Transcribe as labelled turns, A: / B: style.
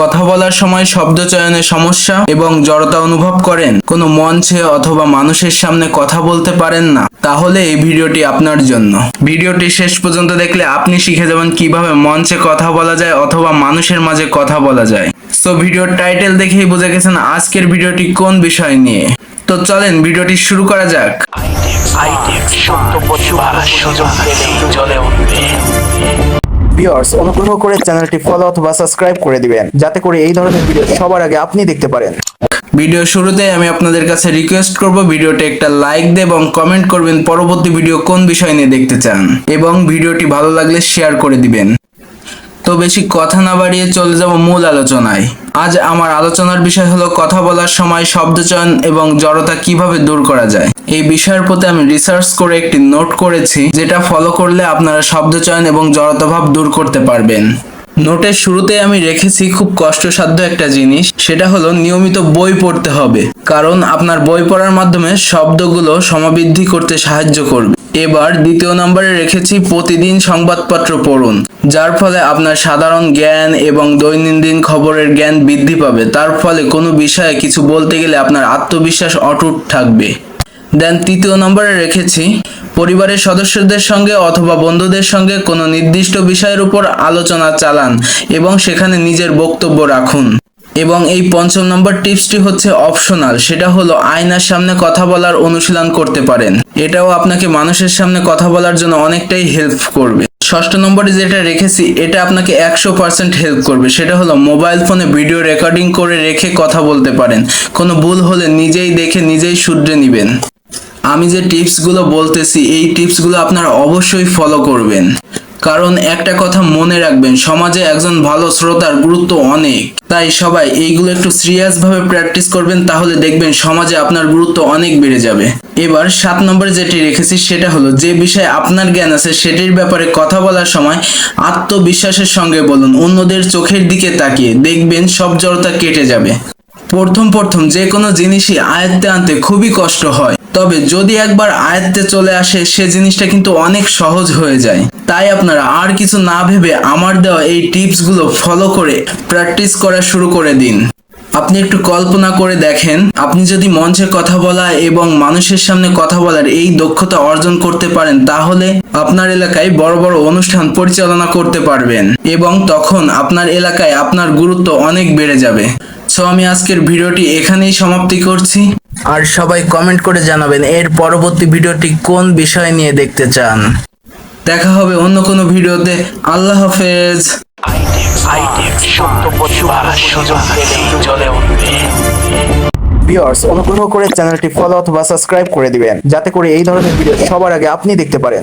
A: কথা বলার সময় শব্দ চয়নে সমস্যা এবং জড়তা অনুভব করেন। কোনো মঞ্চে অথবা মানুষের সামনে কথা বলতে পারেন না। তাহলে এই ভিডিওটি আপনার জন্য। ভিডিওটি শেষ পর্যন্ত দেখলে আপনি শিখে যাবেন কীভাবে মঞ্চে কথা বলা যায় অথবা মানুষের মাঝে কথা বলা যায়। সো ভিডিওর টাইটেল দেখেই বুঝে গেছেন আজকের ভিডিওটি কোন বিষয় নিয়ে। তো চলেন, ভিডিওটি শুরু করা যাক।
B: সুযোগ উঠবে।
C: ভিউয়ার্স, অনুগ্রহ করে চ্যানেলটি ফলো অথবা সাবস্ক্রাইব করে দিবেন, যাতে করে এই ধরনের ভিডিও সবার আগে আপনি দেখতে পারেন।
A: ভিডিও শুরুতে আমি আপনাদের কাছে রিকোয়েস্ট করব ভিডিওটি একটা লাইক দিয়ে এবং কমেন্ট করবেন পরবর্তী ভিডিও কোন বিষয় নিয়ে দেখতে চান, এবং ভিডিওটি ভালো লাগলে শেয়ার করে দিবেন। তো বেশি কথা না বাড়িয়ে চলে যাব মূল আলোচনায়। আজ আমার আলোচনার বিষয় হলো কথা বলার সময় শব্দচয়ন এবং জড়তা কীভাবে দূর করা যায়। এই বিষয়ের প্রতি আমি রিসার্চ করে একটি নোট করেছি, যেটা ফলো করলে আপনারা শব্দচয়ন এবং জড়তা ভাব দূর করতে পারবেন। নোটের শুরুতে আমি রেখেছি খুব কষ্টসাধ্য একটা জিনিস, সেটা হলো নিয়মিত বই পড়তে হবে, কারণ আপনার বই পড়ার মাধ্যমে শব্দগুলো সমাবৃদ্ধি করতে সাহায্য করবে। এবার দ্বিতীয় নম্বরে রেখেছি প্রতিদিন সংবাদপত্র পড়ুন, যার ফলে আপনার সাধারণ জ্ঞান এবং দৈনন্দিন খবরের জ্ঞান বৃদ্ধি পাবে। তার ফলে কোনো বিষয়ে কিছু বলতে গেলে আপনার আত্মবিশ্বাস অটুট থাকবে। দেন তৃতীয় নম্বরে রেখেছি পরিবারের সদস্যদের সঙ্গে অথবা বন্ধুদের সঙ্গে কোনো নির্দিষ্ট বিষয়ের উপর আলোচনা চালান এবং সেখানে নিজের বক্তব্য রাখুন। এবং এই পঞ্চম নম্বর টিপসটি হচ্ছে অপশনাল, সেটা হলো আয়নার সামনে কথা বলার অনুশীলন করতে পারেন। এটাও আপনাকে মানুষের সামনে কথা বলার জন্য অনেকটাই হেল্প করবে। ষষ্ঠ নম্বরে যেটা রেখেছি, এটা আপনাকে একশো পার্সেন্ট হেল্প করবে। সেটা হলো মোবাইল ফোনে ভিডিও রেকর্ডিং করে রেখে কথা বলতে পারেন। কোনো ভুল হলে নিজেই দেখে নিজেই শুধরে নেবেন। আমি যে টিপসগুলো বলতেছি, এই টিপসগুলো আপনারা অবশ্যই ফলো করবেন। কারণ একটা কথা মনে রাখবেন, সমাজে একজন ভালো শ্রোতার গুরুত্ব অনেক। তাই সবাই এইগুলো একটু সিরিয়াস ভাবে প্র্যাকটিস করবেন, তাহলে দেখবেন সমাজে আপনার গুরুত্ব অনেক বেড়ে যাবে। এবার সাত নম্বরে যেটি রেখেছি, সেটা হলো যে বিষয়ে আপনার জ্ঞান আছে, সেটির ব্যাপারে কথা বলার সময় আত্মবিশ্বাসের সঙ্গে বলুন, অন্যদের চোখের দিকে তাকিয়ে দেখবেন সব জড়তা কেটে যাবে। প্রথম প্রথম যে কোনো জিনিসই আয়ত্তে আনতে খুবই কষ্ট হয়। তবে যদি একবার আয়ত্তে চলে আসে, সে জিনিসটা কিন্তু অনেক সহজ হয়ে যায়। তাই আপনারা আর কিছু না ভেবে আমার দেওয়া এই টিপসগুলো ফলো করে প্র্যাকটিস করা শুরু করে দিন। আপনি একটু কল্পনা করে দেখেন, আপনি যদি মঞ্চে কথা বলা এবং মানুষের সামনে কথা বলার এই দক্ষতা অর্জন করতে পারেন, তাহলে আপনার এলাকায় বড় বড় অনুষ্ঠান পরিচালনা করতে পারবেন এবং তখন আপনার এলাকায় আপনার গুরুত্ব অনেক বেড়ে যাবে। সো আমি আজকের ভিডিওটি এখানেই সমাপ্তি করছি। আর সবাই কমেন্ট করে জানাবেন এর পরবর্তী ভিডিওটি কোন বিষয় নিয়ে দেখতে চান? দেখা হবে অন্য কোনো ভিডিওতে। আল্লাহ হাফেজ।
C: ভিউয়ার্স অনুগ্রহ করে চ্যানেলটি ফলো অথবা সাবস্ক্রাইব করে দিবেন যাতে করে এই ধরনের ভিডিও সবার আগে আপনি দেখতে পারেন।